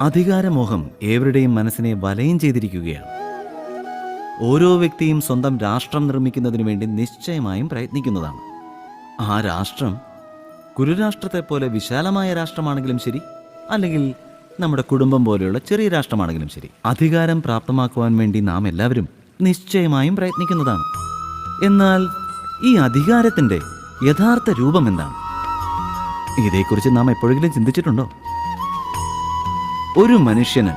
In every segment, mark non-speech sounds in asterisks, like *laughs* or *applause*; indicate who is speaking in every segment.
Speaker 1: അധികാരമോഹം ഏവരുടെയും മനസ്സിനെ വലയം ചെയ്തിരിക്കുകയാണ്. ഓരോ വ്യക്തിയും സ്വന്തം രാഷ്ട്രം നിർമ്മിക്കുന്നതിന് വേണ്ടി നിശ്ചയമായും പ്രയത്നിക്കുന്നതാണ്. ആ രാഷ്ട്രം കുരുരാഷ്ട്രത്തെ പോലെ വിശാലമായ രാഷ്ട്രമാണെങ്കിലും ശരി അല്ലെങ്കിൽ നമ്മുടെ കുടുംബം പോലെയുള്ള ചെറിയ രാഷ്ട്രമാണെങ്കിലും ശരി. അധികാരം പ്രാപ്തമാക്കുവാൻ വേണ്ടി നാം എല്ലാവരും നിശ്ചയമായും പ്രയത്നിക്കുന്നതാണ്. എന്നാൽ ഈ അധികാരത്തിന്റെ യഥാർത്ഥ രൂപം എന്താണ് ഇതേക്കുറിച്ച് നാം എപ്പോഴെങ്കിലും ചിന്തിച്ചിട്ടുണ്ടോ? ഒരു മനുഷ്യന്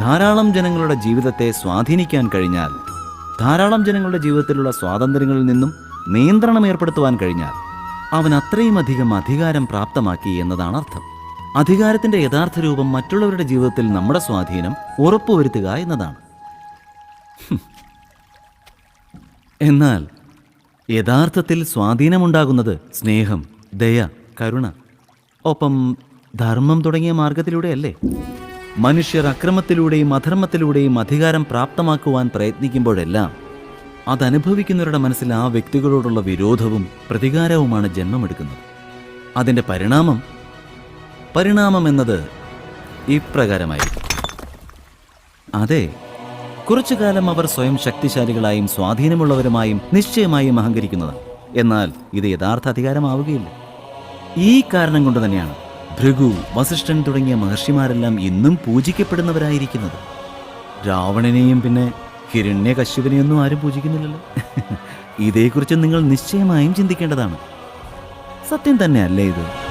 Speaker 1: ധാരാളം ജനങ്ങളുടെ ജീവിതത്തെ സ്വാധീനിക്കാൻ കഴിഞ്ഞാൽ ധാരാളം ജനങ്ങളുടെ ജീവിതത്തിലുള്ള സ്വാതന്ത്ര്യങ്ങളിൽ നിന്നും നിയന്ത്രണം ഏർപ്പെടുത്തുവാൻ കഴിഞ്ഞാൽ അവൻ അത്രയും അധികം അധികാരം പ്രാപ്തമാക്കി എന്നതാണ് അർത്ഥം. അധികാരത്തിന്റെ യഥാർത്ഥ രൂപം മറ്റുള്ളവരുടെ ജീവിതത്തിൽ നമ്മുടെ സ്വാധീനം ഉറപ്പുവരുത്തുക എന്നതാണ്. എന്നാൽ യഥാർത്ഥത്തിൽ സ്വാധീനമുണ്ടാകുന്നത് സ്നേഹം ദയ കരുണ ഒപ്പം ധർമ്മം തുടങ്ങിയ മാർഗത്തിലൂടെയല്ലേ? മനുഷ്യർ അക്രമത്തിലൂടെയും അധർമ്മത്തിലൂടെയും അധികാരം പ്രാപ്തമാക്കുവാൻ പ്രയത്നിക്കുമ്പോഴെല്ലാം അതനുഭവിക്കുന്നവരുടെ മനസ്സിൽ ആ വ്യക്തികളോടുള്ള വിരോധവും പ്രതികാരവുമാണ് ജന്മമെടുക്കുന്നത്. അതിന്റെ പരിണാമം പരിണാമം എന്നത് ഇപ്രകാരമായി അതെ കുറച്ചു കാലം അവർ സ്വയം ശക്തിശാലികളായും സ്വാധീനമുള്ളവരുമായും നിശ്ചയമായും അഹങ്കരിക്കുന്നതാണ്. എന്നാൽ ഇത് യഥാർത്ഥ അധികാരമാവുകയില്ല. ഈ കാരണം കൊണ്ട് തന്നെയാണ് ഭൃഗു വസിഷ്ഠൻ തുടങ്ങിയ മഹർഷിമാരെല്ലാം ഇന്നും പൂജിക്കപ്പെടുന്നവരായിരിക്കുന്നത്. രാവണനെയും പിന്നെ ഹിരണ്യകശ്യപനെയൊന്നും ആരും പൂജിക്കുന്നില്ലല്ലോ. *laughs* ഇതേക്കുറിച്ച് നിങ്ങൾ നിശ്ചയമായും ചിന്തിക്കേണ്ടതാണ്. സത്യം തന്നെയല്ലേ ഇത്?